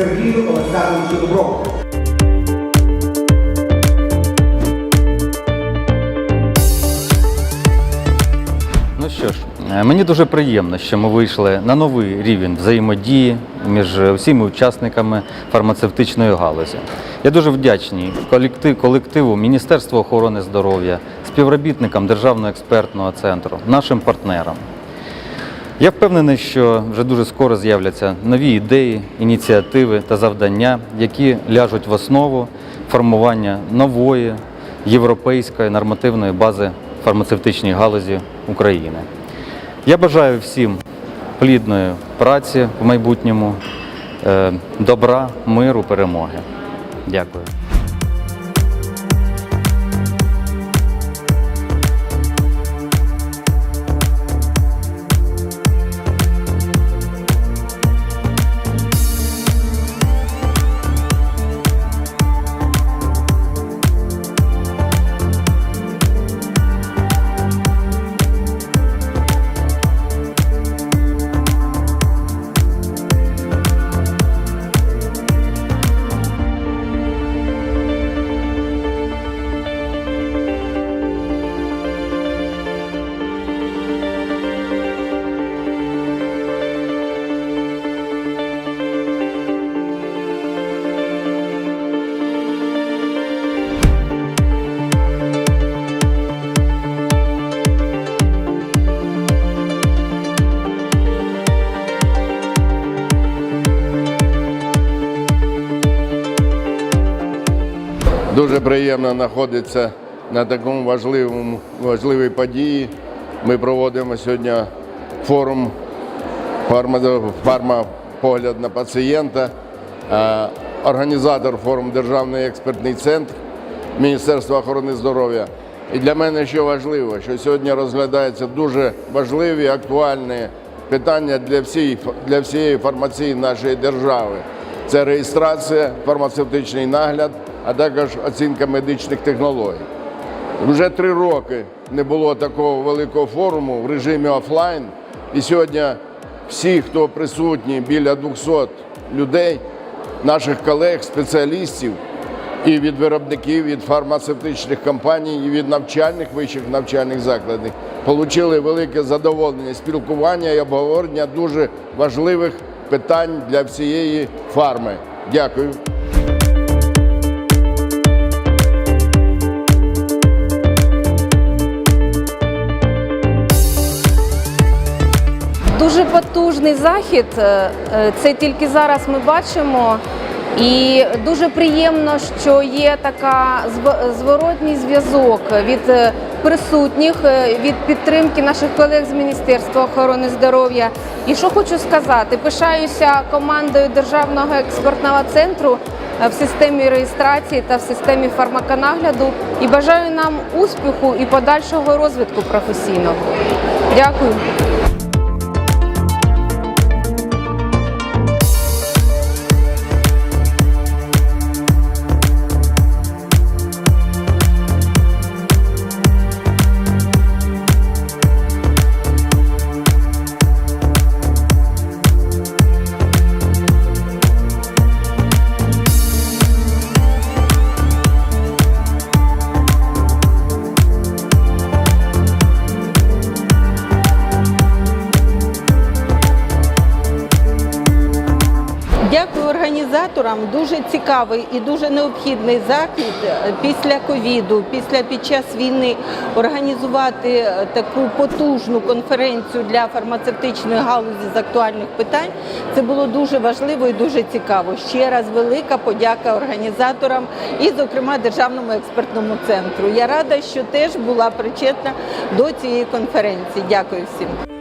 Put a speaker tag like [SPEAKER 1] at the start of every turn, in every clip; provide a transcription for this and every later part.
[SPEAKER 1] Сергію Олександровичу Дуброву.
[SPEAKER 2] Ну що ж, е, мені дуже приємно, що ми вийшли на новий рівень взаємодії між усіма учасниками фармацевтичної галузі. Я дуже вдячний колективу Міністерства охорони здоров'я, співробітникам Державного експертного центру, нашим партнерам. Я впевнений, що вже дуже скоро з'являться нові ідеї, ініціативи та завдання, які ляжуть в основу формування нової європейської нормативної бази фармацевтичній галузі України. Я бажаю всім плідної праці в майбутньому, е, добра, миру, перемоги. Дякую.
[SPEAKER 3] Дуже приємно знаходитися на такому важливому важливій події. Ми проводимо сьогодні форум фарма, фарма погляд на пацієнта. Організатор форуму Державний експертний центр Міністерства охорони здоров'я. І для мене що важливо, що сьогодні розглядаються дуже важливі, актуальні питання для всієї, для всієї фармації нашої держави. Це реєстрація, фармацевтичний нагляд, а також оцінка медичних технологій. Вже три роки не було такого великого форуму в режимі офлайн. І сьогодні всі, хто присутні, біля 200 людей, наших колег, спеціалістів і від виробників, від фармацевтичних компаній, і від навчальних вищих навчальних закладів, отримали велике задоволення спілкування і обговорення дуже важливих питань для всієї фарми. Дякую.
[SPEAKER 4] Дуже потужний захід. е, е, Це тільки зараз ми бачимо. І дуже приємно, що є така зворотній зв'язок від е, присутніх, від підтримки наших колег з Міністерства охорони здоров'я. І що хочу сказати, пишаюся командою Державного експертного центру в системі реєстрації та в системі фармаконагляду і бажаю нам успіху і подальшого розвитку професійного. Дякую
[SPEAKER 5] організаторам. Дуже цікавий і дуже необхідний захід е, після ковіду, після під час війни організувати е, таку потужну конференцію для фармацевтичної галузі з актуальних питань. Це було дуже важливо і дуже цікаво. Ще раз велика подяка організаторам і, зокрема, Державному експертному центру. Я рада, що теж була причетна до цієї конференції. Дякую всім.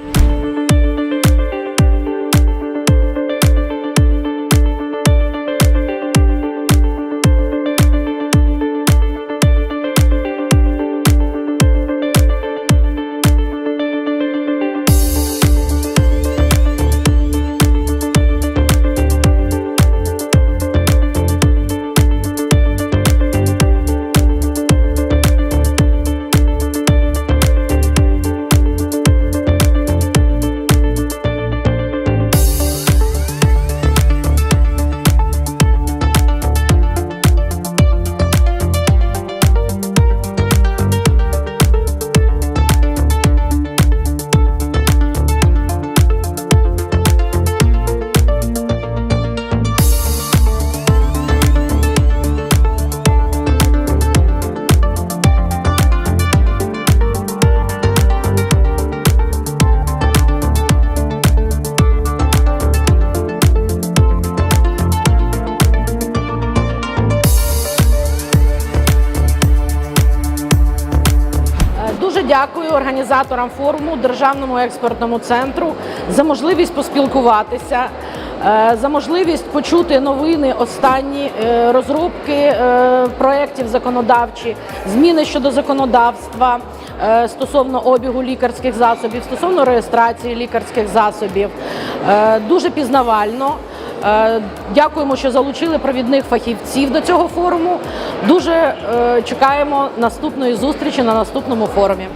[SPEAKER 6] Дякую організаторам форуму, Державному експортному центру за можливість поспілкуватися, е, за можливість почути новини, останні е, розробки е, проєктів законодавчі, зміни щодо законодавства стосовно обігу лікарських засобів, стосовно реєстрації лікарських засобів. Дуже пізнавально. Е, Дякуємо, що залучили провідних фахівців до цього форуму. Дуже е, чекаємо наступної зустрічі на наступному форумі.